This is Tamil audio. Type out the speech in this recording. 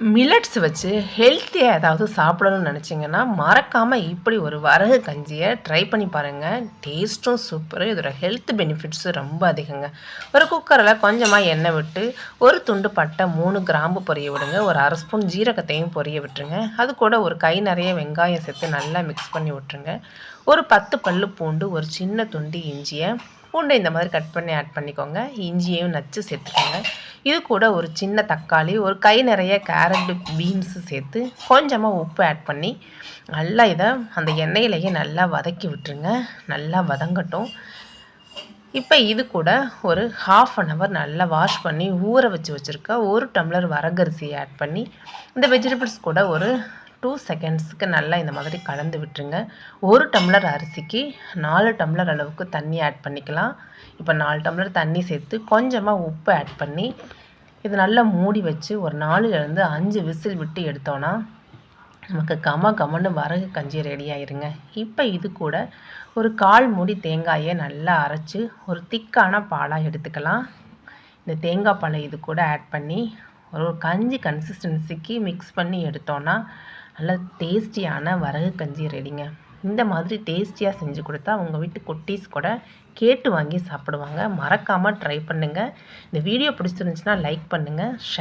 மில்லட்ஸ் வச்சு ஹெல்த்தியாக ஏதாவது சாப்பிடணும்னு நினச்சிங்கன்னா மறக்காமல் இப்படி ஒரு வரகு கஞ்சியை ட்ரை பண்ணி பாருங்கள் டேஸ்ட்டும் சூப்பர் இதோட ஹெல்த் பெனிஃபிட்ஸும் ரொம்ப அதிகங்க. ஒரு குக்கரில் கொஞ்சமாக எண்ணெய் விட்டு ஒரு துண்டு பட்டை மூணு கிராம்பு பொரிய விடுங்க. ஒரு அரை ஸ்பூன் ஜீரகத்தையும் பொரிய விட்டுருங்க. அது கூட ஒரு கை நிறைய வெங்காயம் சேர்த்து நல்லா மிக்ஸ் பண்ணி விட்டுருங்க. ஒரு பத்து பல்லு பூண்டு ஒரு சின்ன துண்டு இஞ்சியை பூண்டை இந்த மாதிரி கட் பண்ணி ஆட் பண்ணிக்கோங்க. இஞ்சியையும் நச்சு சேர்த்துக்கோங்க. இது கூட ஒரு சின்ன தக்காளி ஒரு கை நிறைய கேரட்டு பீன்ஸு சேர்த்து கொஞ்சமாக உப்பு ஆட் பண்ணி நல்லா இதை அந்த எண்ணெயிலேயே நல்லா வதக்கி விட்டுருங்க. நல்லா வதங்கட்டும். இப்போ இது கூட ஒரு ஹாஃப் அன் ஹவர் நல்லா வாஷ் பண்ணி ஊற வச்சு வச்சுருக்க ஒரு டம்ளர் வரகரிசியை ஆட் பண்ணி இந்த வெஜிடபிள்ஸ் கூட ஒரு டூ செகண்ட்ஸுக்கு நல்லா இந்த மாதிரி கலந்து விட்டுருங்க. ஒரு டம்ளர் அரிசிக்கு நாலு டம்ளர் அளவுக்கு தண்ணி ஆட் பண்ணிக்கலாம். இப்போ நாலு டம்ளர் தண்ணி சேர்த்து கொஞ்சமாக உப்பு ஆட் பண்ணி இது நல்லா மூடி வச்சு ஒரு நாலுலேருந்து அஞ்சு விசில் விட்டு எடுத்தோன்னா நமக்கு கம கமன்னு வரகு கஞ்சி ரெடி ஆயிருங்க. இப்போ இது கூட ஒரு கால் மூடி தேங்காயை நல்லா அரைச்சி ஒரு திக்கான பாலாக எடுத்துக்கலாம். இந்த தேங்காய் பாலை இது கூட ஆட் பண்ணி ஒரு கஞ்சி கன்சிஸ்டன்சிக்கு மிக்ஸ் பண்ணி எடுத்தோன்னா நல்ல டேஸ்டியான வரகு கஞ்சி ரெடிங்க இந்த மாதிரி டேஸ்டியாக செஞ்சு கொடுத்தா உங்கள் வீட்டு குட்டீஸ் கூட கேட்டு வாங்கி சாப்பிடுவாங்க. மறக்காமல் ட்ரை பண்ணுங்கள் இந்த வீடியோ பிடிச்சிருந்துச்சுன்னா லைக் பண்ணுங்கள் ஷேர்